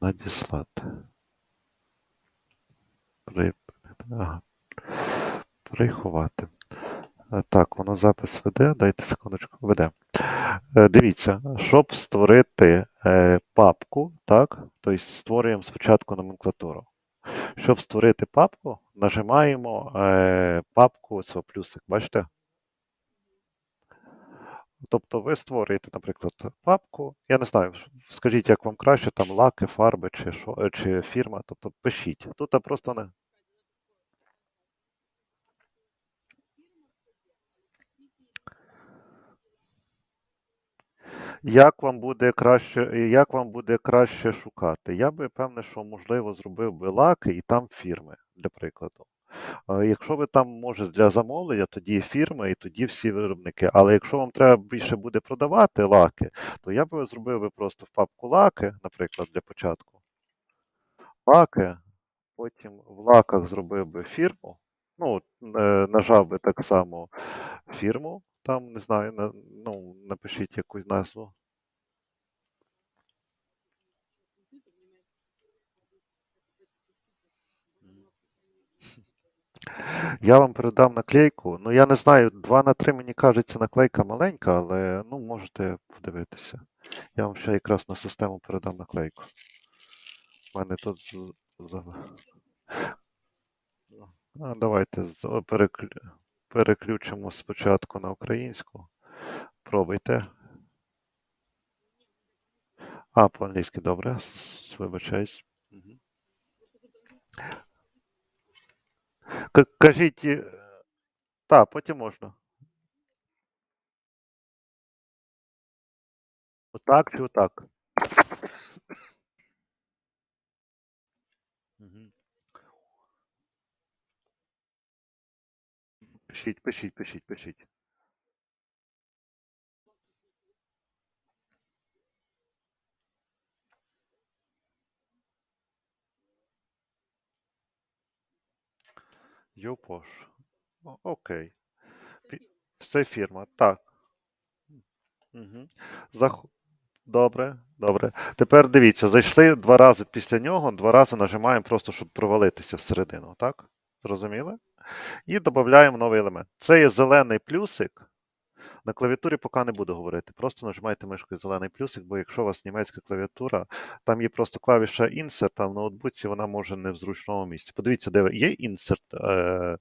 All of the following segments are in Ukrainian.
Надіслати. Приховати. Е, Так, воно запис веде. Дайте секундочку, веде. Е, Дивіться, щоб створити е, папку, так, тобто створюємо спочатку номенклатуру. Щоб створити папку, нажимаємо папку цього плюсик, бачите? Тобто ви створюєте, наприклад, папку. Я не знаю, скажіть, як вам краще, там лаки, фарби чи що, е, чи фірма. Тобто пишіть. Тут просто не. Як вам буде краще, як вам буде краще шукати? Я би певне, що можливо зробив би лаки і там фірми, для прикладу. Якщо ви там може для замовлення, тоді фірми і тоді всі виробники. Але якщо вам треба більше буде продавати лаки, то я би зробив би просто в папку лаки, наприклад, для початку. Лаки, потім в лаках зробив би фірму. Ну, е, нажав би так само фірму, там, не знаю, ну, напишіть якусь назву. Я вам передам наклейку. Ну, я не знаю, 2 на 3, мені кажеться, наклейка маленька, але ну, можете подивитися. Я вам ще якраз на систему передам наклейку. У мене тут А, давайте переклю... переключимо спочатку на українську. Пробуйте. А, по-англійськи, добре. Вибачаюсь. Мгм. К- Кажіть, е, та, потім можна. Отак чи отак? Мгм. Пишіть, пишіть, пишіть, пишіть. Юпош. Окей. Це фірма. Так. Угу. Зах... Добре, добре. Тепер дивіться, зайшли два рази після нього, два рази нажимаємо просто, щоб провалитися всередину, так? Зрозуміли? І додаємо новий елемент. Це є зелений плюсик. На клавіатурі поки не буду говорити. Просто нажимайте мишкою зелений плюсик, бо якщо у вас німецька клавіатура, там є просто клавіша Insert, а в ноутбуці вона може не в зручному місці. Подивіться, де є Insert е,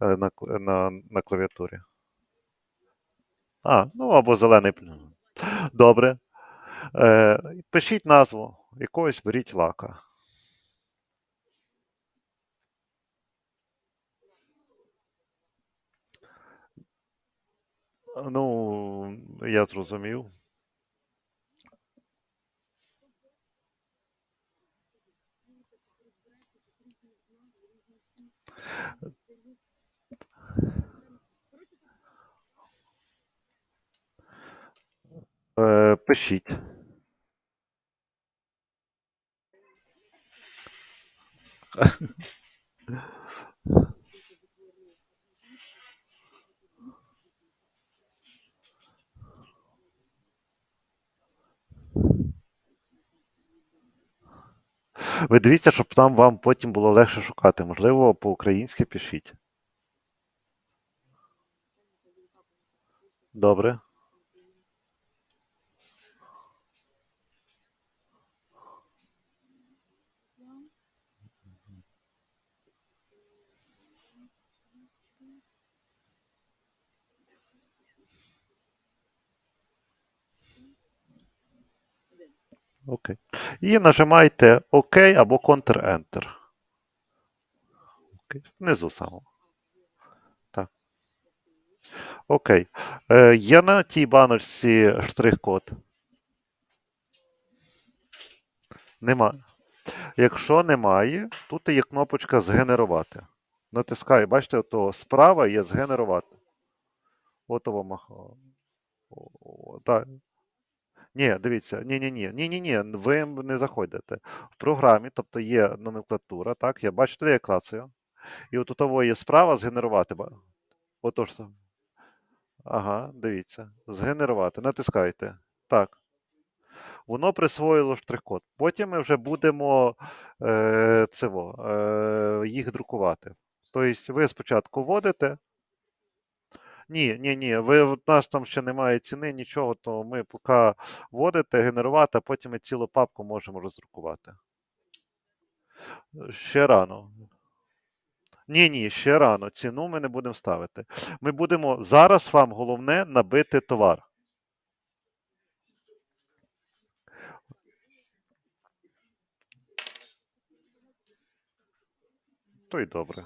е, на, на, на клавіатурі. А, ну або зелений плюс. Добре. Е, пишіть назву якогось беріть лака. Ну, я зрозумів. Е, пишіть. Ви дивіться, щоб там вам потім було легше шукати. Можливо, по-українськи пишіть. Добре. Окей. І нажимайте ОК або Ctrl-Enter. Внизу самого. Так. Окей. Е, є на тій баночці штрих-код? Нема. Якщо немає, тут є кнопочка згенерувати. Натискаю, бачите, ото справа є згенерувати. Ото вам. Так. Ні, дивіться, ні, ні, ні, ні, ні, ні, ви не заходите. В програмі, тобто є номенклатура, так, я бачите, я клацаю. І от у того є справа згенерувати. ба- Ото ж. Ага, дивіться. Згенерувати. Натискайте. Так. Воно присвоїло штрих-код. Потім ми вже будемо е, цього, е, їх друкувати. Тобто ви спочатку вводите. Ні, ні, ні, ви в нас там ще немає ціни, нічого, то ми поки вводите, генерувати, а потім ми цілу папку можемо роздрукувати. Ще рано. Ні, ні, ще рано. Ціну ми не будемо ставити. Ми будемо зараз вам головне набити товар. То й добре.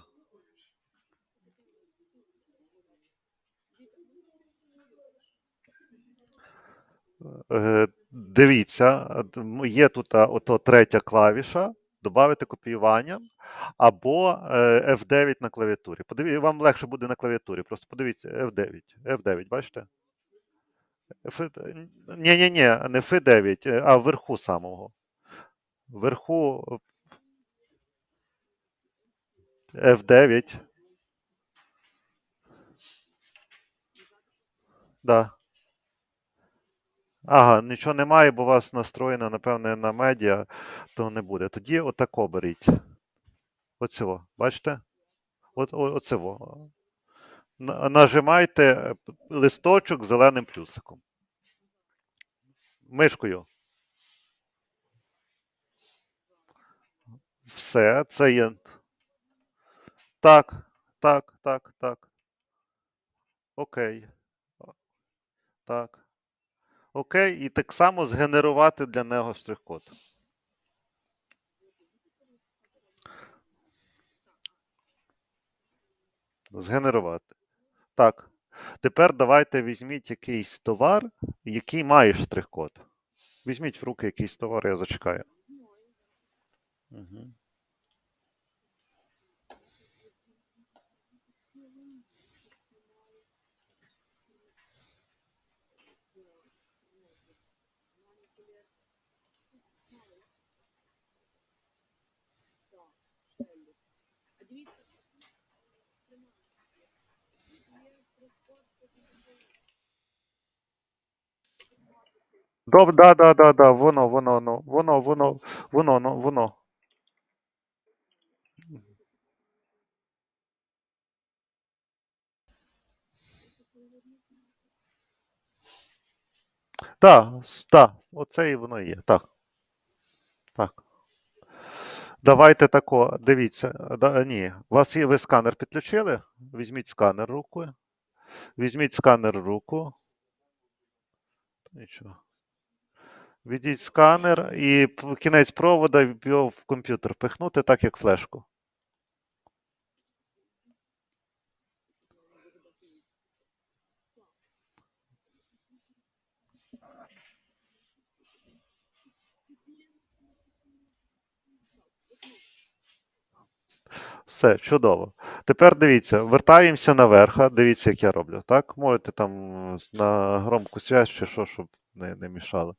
Дивіться, є тут ото третя клавіша, додати копіювання, або е, F9 на клавіатурі. Подиві, вам легше буде на клавіатурі. Просто подивіться F9. F9, бачите? Ні, ні, ні, не F9, е, а вверху самого. Вверху е, F9. Да. Ага, нічого немає, бо у вас настроєно, напевне, на медіа, то не буде. Тоді отако беріть. Оцього, бачите? От, о-. На- Нажимайте е, листочок зеленим плюсиком. Мишкою. Все, це є. Так, так, так, так. Окей. Так. Окей, і так само згенерувати для нього штрих-код. Згенерувати. Так. Тепер давайте візьміть якийсь товар, який має штрих-код. Візьміть в руки якийсь товар, я зачекаю. Угу. Доб, да, да, да, да, воно, воно, ну, воно, воно, воно, ну, воно. Так, так, оце і воно є. Так. Так. Давайте тако, дивіться. Да, Ні, у вас є ви сканер підключили? Візьміть сканер рукою. Візьміть сканер руку. Нічого. Відіть сканер і кінець провода в комп'ютер пихнути, так як флешку. Все, чудово. Тепер дивіться, вертаємося наверх. Дивіться, як я роблю. Так? Можете там на громку связь чи що, щоб не, не мішало.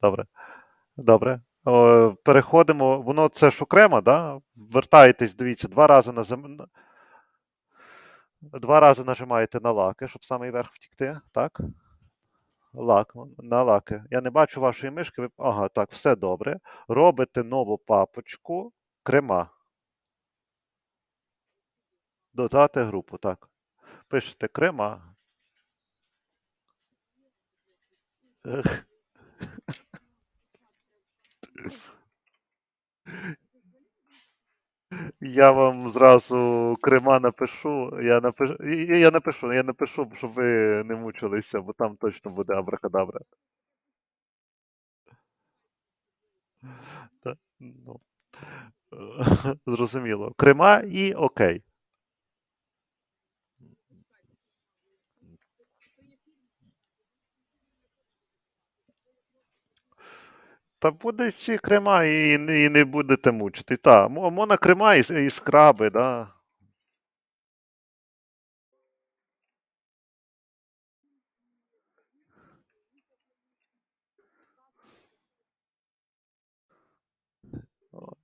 Добре. Добре. О, переходимо. Воно це ж окремо, да? Вертаєтесь, дивіться, два рази на зем... Два рази нажимаєте на лаки, щоб самий верх втікти. Так? Лак, на лаки. Я не бачу вашої мишки. Ви... Ага, так, все добре. Робите нову папочку крема. Додати групу, так. Пишете крема. Я вам зразу крема напишу. Я напишу, я напишу, я напишу, щоб ви не мучилися, бо там точно буде абракадабра. Ну, Зрозуміло. Крема і окей. Та буде всі крема і, і не будете мучити. Та, мо- можна крема і, і скраби, да.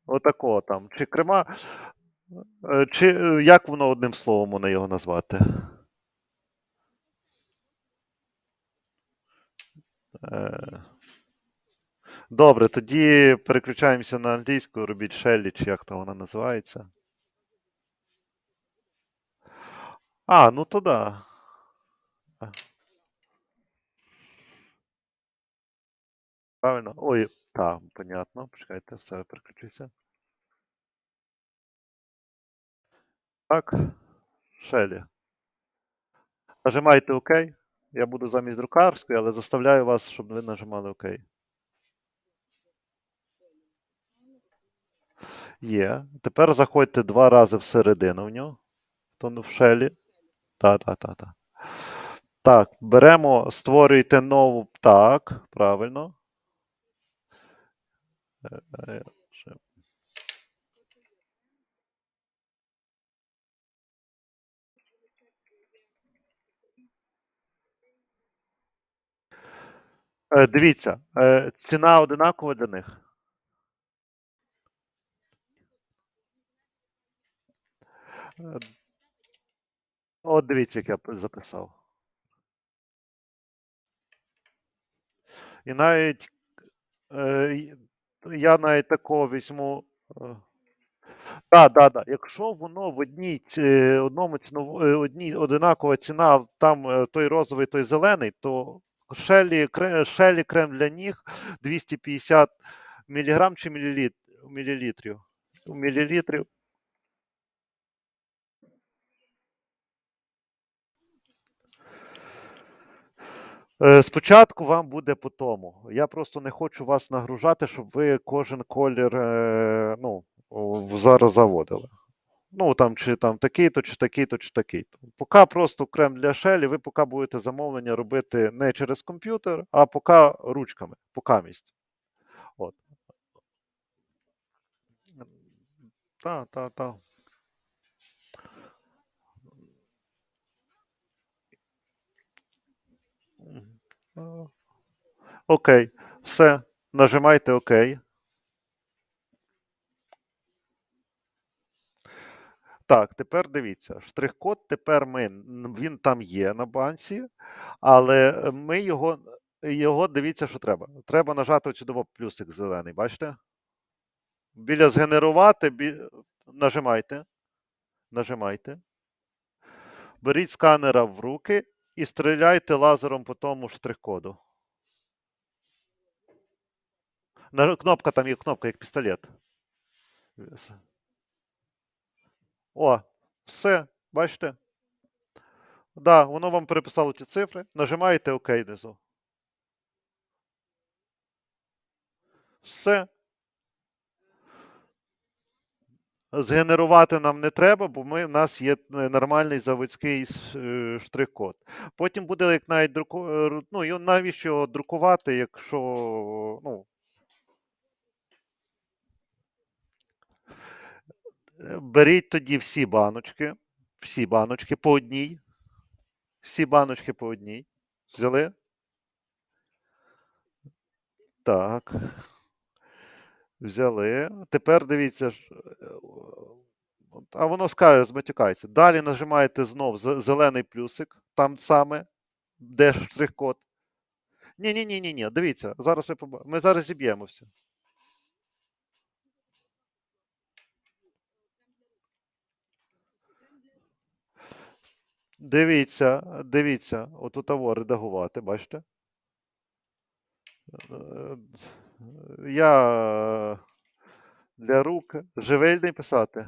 Отакого там. Чи крема. е, Чи е, як воно одним словом можна його назвати? Е, Добре, тоді переключаємося на англійську, робіть Шеллі, чи як то вона називається. А, ну то да. Правильно. Ой, так, понятно. Почекайте, все, переключуся. Так. Шелі. Нажимайте ОК. Я буду замість друкарської, але заставляю вас, щоб ви нажимали ОК. Є. Тепер заходьте два рази всередину в нього. В шелі. Так, так, беремо, створюйте нову. Так, правильно. Е, е. Е, Дивіться, ціна одинакова для них. От дивіться, як я записав. І навіть е, я навіть такого візьму. е, Так, так, так. Якщо воно в одній одному е, одній одинакова ціна, там е, той розовий, той зелений, то Шелі, Шелі крем для ніг 250 міліграм чи міліліт, мілілітрів? Мілілітрів. Спочатку вам буде по тому. Я просто не хочу вас нагружати, щоб ви кожен колір е, ну, зараз заводили. Ну, там, чи там такий-то, чи такий-то, чи такий-то. Поки просто крем для шелі, ви поки будете замовлення робити не через комп'ютер, а поки ручками, поки місць. От. Так, так, так. Окей. Все. Нажимайте ОК. Так, тепер дивіться, штрих-код тепер ми, він там є на банці, але ми його, його дивіться, що треба. Треба нажати оцю плюсик зелений, бачите? Біля згенерувати, бі... нажимайте. Нажимайте. Беріть сканера в руки і стріляйте лазером по тому штрих-коду. Кнопка там є кнопка, як пістолет. О, все, бачите? Да, воно вам переписало ті цифри. Нажимаєте ОК внизу. Все. Згенерувати нам не треба, бо ми, в нас є е, нормальний заводський е, штрих-код. Потім буде як навіть друку... е, ну, навіщо друкувати, якщо. Ну, беріть тоді всі баночки. Всі баночки по одній. Всі баночки по одній. Взяли? Так. Взяли. Тепер дивіться. е, А воно скаже, зматюкається. Далі нажимаєте знов зелений плюсик, там саме, де штрих-код. Ні, ні, ні, ні, ні. Дивіться, зараз ви Ми зараз зіб'ємо все. Дивіться, дивіться, отут того редагувати, бачите? Е, Я е, для рук живельний писати.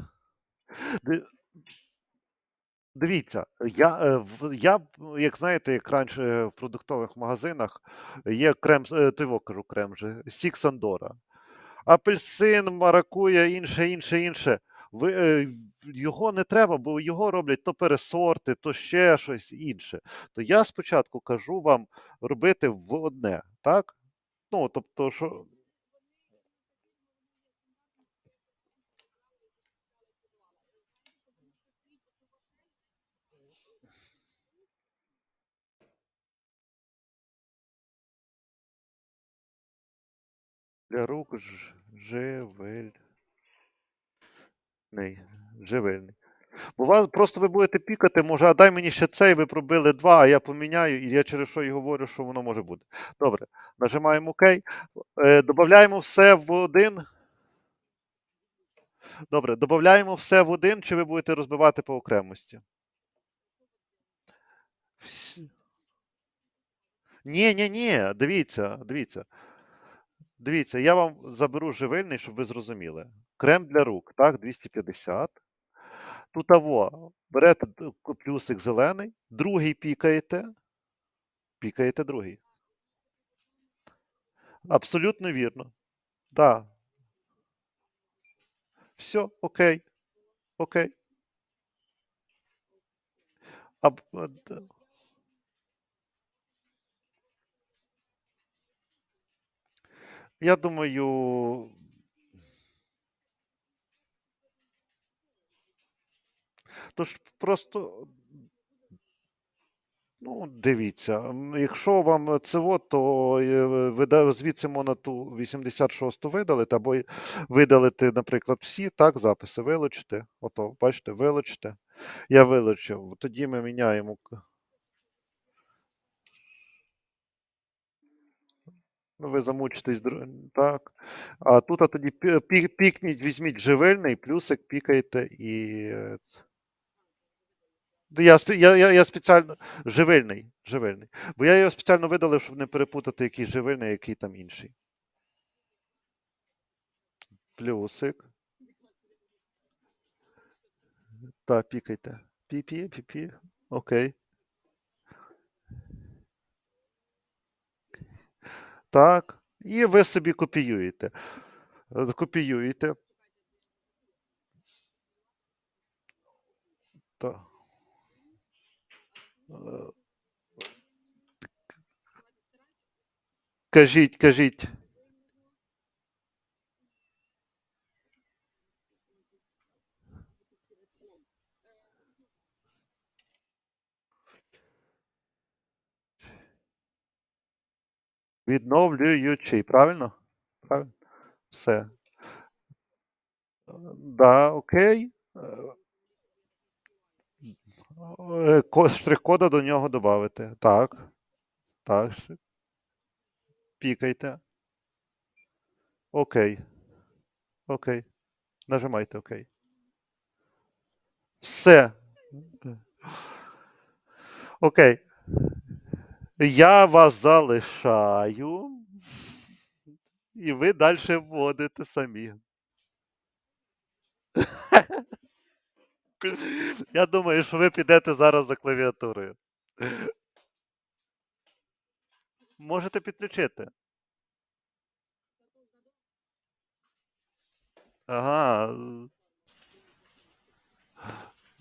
Дивіться, я, е, я, як знаєте, як раніше в продуктових магазинах є крем, е, той во кажу крем же, сік Сандора. Апельсин, маракуя, інше, інше, інше. Ви, е, його не треба, бо його роблять то пересорти, то ще щось інше. То я спочатку кажу вам робити в одне, так? Ну, тобто, що. Для рук ж, живельний. Живельний. Бо вас просто ви будете пікати, може, а дай мені ще цей, ви пробили два, а я поміняю, і я через що і говорю, що воно може бути. Добре, нажимаємо ОК. Е, додаємо все в один. Добре, додаємо все в один, чи ви будете розбивати по окремості? Ні, ні, ні, дивіться, дивіться. Дивіться, я вам заберу живильний, щоб ви зрозуміли. Крем для рук, так, 250. Тут аво, берете плюсик зелений, другий пікаєте. Пікаєте другий. Абсолютно вірно. Так. Все, окей. Окей. А, д- я думаю. Тож просто. Ну, дивіться, якщо вам це то е, ви звідси можна ту 86 видалити, або видалити, наприклад, всі, так, записи вилучити. Ото, бачите, вилучити. Я вилучив. Тоді ми міняємо. Ну, ви замучитесь, так. А тут а тоді пі- пі- пікніть, візьміть живильний, плюсик пікайте і. Ц- Я, я, я, спеціально живильний, живильний. Бо я його спеціально видалив, щоб не перепутати, який живильний, а який там інший. Плюсик. Так, пікайте. Пі-пі, пі-пі. Окей. Так. І ви собі копіюєте. Копіюєте. Так. Кажіть, кажіть. Відновлюючий, правильно? Правильно? Все. Да, окей. Е, ко- Штрих-кода до нього додати. Так. Так. Пікайте. Окей. Окей. Нажимайте ОК. Все. Окей. Я вас залишаю. І ви далі вводите самі. Я думаю, що ви підете зараз за клавіатурою. Можете підключити. Ага.